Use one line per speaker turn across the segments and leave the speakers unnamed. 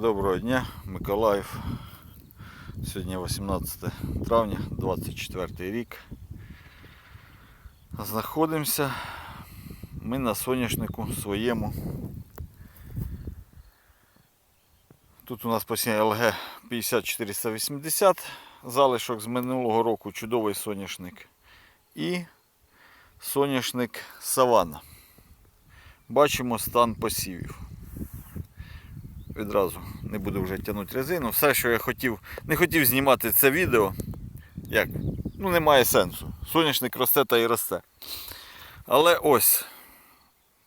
Доброго дня, Миколаїв. Сьогодні 18 травня, 24 рік. Знаходимося ми на соняшнику своєму. Тут у нас посіння ЛГ 50480, залишок з минулого року, чудовий соняшник. І соняшник Савана. Бачимо стан посівів відразу не буду вже тягнути резину. Все, що я хотів, не хотів знімати це відео. Як? Ну, немає сенсу. Соняшник росте та і росте. Але ось,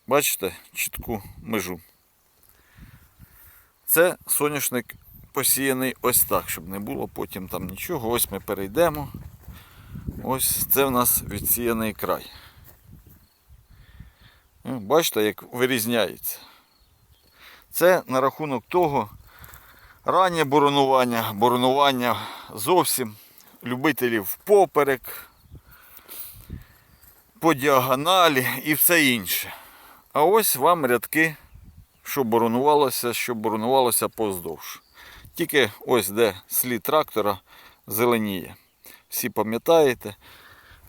бачите, чітку межу. Це соняшник посіяний ось так, щоб не було потім там нічого. Ось ми перейдемо. Ось це в нас відсіяний край. Бачите, як вирізняється. Це на рахунок того раннє боронування, боронування зовсім любителів поперек, по діагоналі і все інше. А ось вам рядки, що боронувалося, що боронувалося поздовж. Тільки ось де слід трактора зеленіє. Всі пам'ятаєте,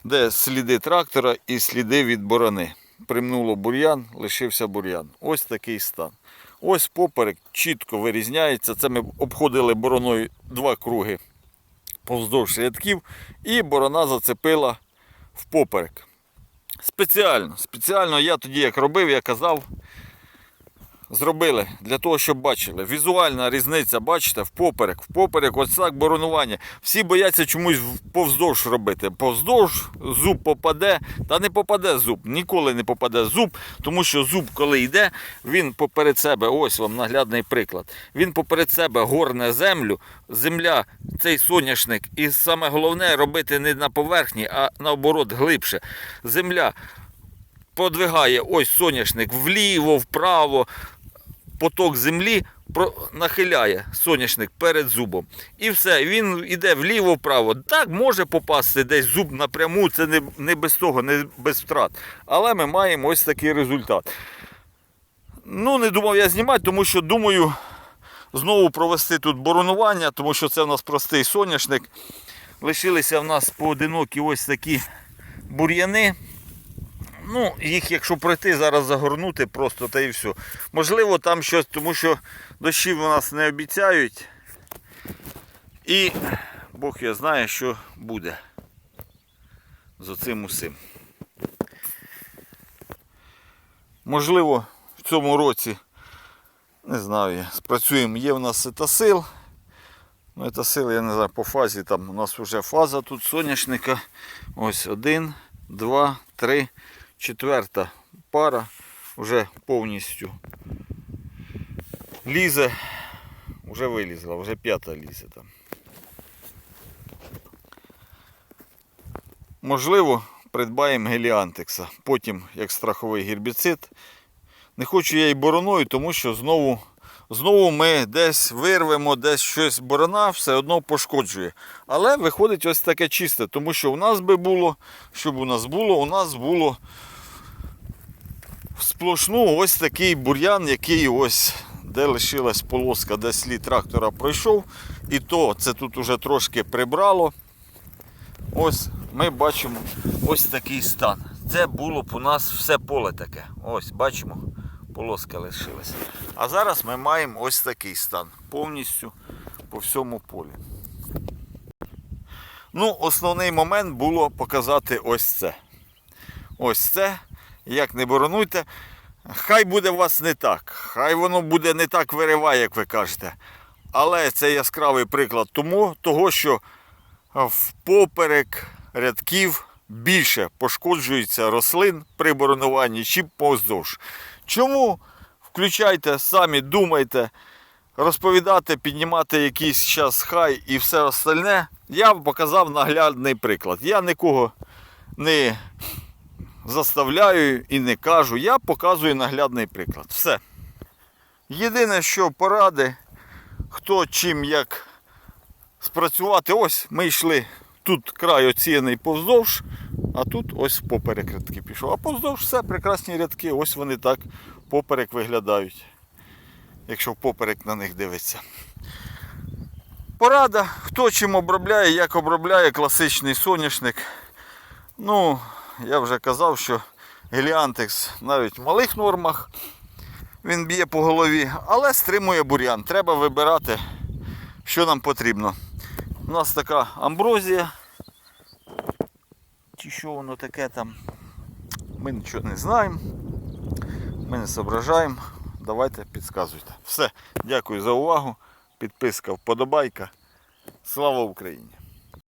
де сліди трактора і сліди від борони. Примнуло бур'ян, лишився бур'ян. Ось такий стан. Ось поперек чітко вирізняється. Це ми обходили бороною два круги повздовж рядків, і борона зацепила в поперек. Спеціально, спеціально я тоді як робив, я казав, зробили для того, щоб бачили. Візуальна різниця, бачите, в поперек, в поперек, ось так боронування. Всі бояться чомусь повздовж робити. Повздовж зуб попаде, та не попаде зуб, ніколи не попаде зуб, тому що зуб, коли йде, він поперед себе, ось вам наглядний приклад. Він поперед себе горне землю, земля, цей соняшник, і саме головне робити не на поверхні, а наоборот глибше. Земля подвигає ось соняшник вліво, вправо, поток землі нахиляє соняшник перед зубом. І все, він йде вліво-вправо. Так може попасти десь зуб напряму, це не, не без того, не без втрат. Але ми маємо ось такий результат. Ну, не думав я знімати, тому що думаю знову провести тут боронування, тому що це в нас простий соняшник. Лишилися в нас поодинокі ось такі бур'яни. Ну, їх, якщо пройти, зараз загорнути просто та і все. Можливо, там щось, тому що дощів у нас не обіцяють. І Бог я знає, що буде з оцим усім. Можливо, в цьому році, не знаю, я, спрацюємо, є в нас етасил. Ну, етасил, я не знаю, по фазі там у нас вже фаза тут соняшника. Ось один, два, три четверта пара вже повністю лізе, вже вилізла, вже п'ята лізе там. Можливо, придбаємо геліантекса, потім як страховий гербіцид. Не хочу я і бороною, тому що знову, знову ми десь вирвемо, десь щось борона, все одно пошкоджує. Але виходить ось таке чисте, тому що у нас би було, щоб у нас було, у нас було сплошну ось такий бур'ян, який ось де лишилась полоска, де слід трактора пройшов. І то це тут уже трошки прибрало. Ось ми бачимо ось такий стан. Це було б у нас все поле таке. Ось бачимо, полоска лишилася. А зараз ми маємо ось такий стан. Повністю по всьому полі. Ну, основний момент було показати ось це. Ось це. Як не боронуйте. Хай буде у вас не так. Хай воно буде не так вириває, як ви кажете. Але це яскравий приклад тому, того, що впоперек рядків більше пошкоджується рослин при боронуванні, чим поздовж. Чому? Включайте, самі думайте, розповідати, піднімати якийсь час хай і все остальне. Я вам показав наглядний приклад. Я нікого не заставляю і не кажу. Я показую наглядний приклад. Все. Єдине, що поради, хто чим як спрацювати, ось ми йшли. Тут край оціяний повздовж, а тут ось поперек рядки пішов. А повздовж все прекрасні рядки, ось вони так поперек виглядають. якщо впоперек на них дивиться. Порада, хто чим обробляє, як обробляє класичний соняшник. Ну, я вже казав, що Геліантекс навіть в малих нормах він б'є по голові, але стримує бур'ян. Треба вибирати, що нам потрібно. У нас така амброзія. Чи що воно таке там? Ми нічого не знаємо. Ми не зображаємо. Давайте підказуйте. Все, дякую за увагу. Підписка, вподобайка. Слава Україні!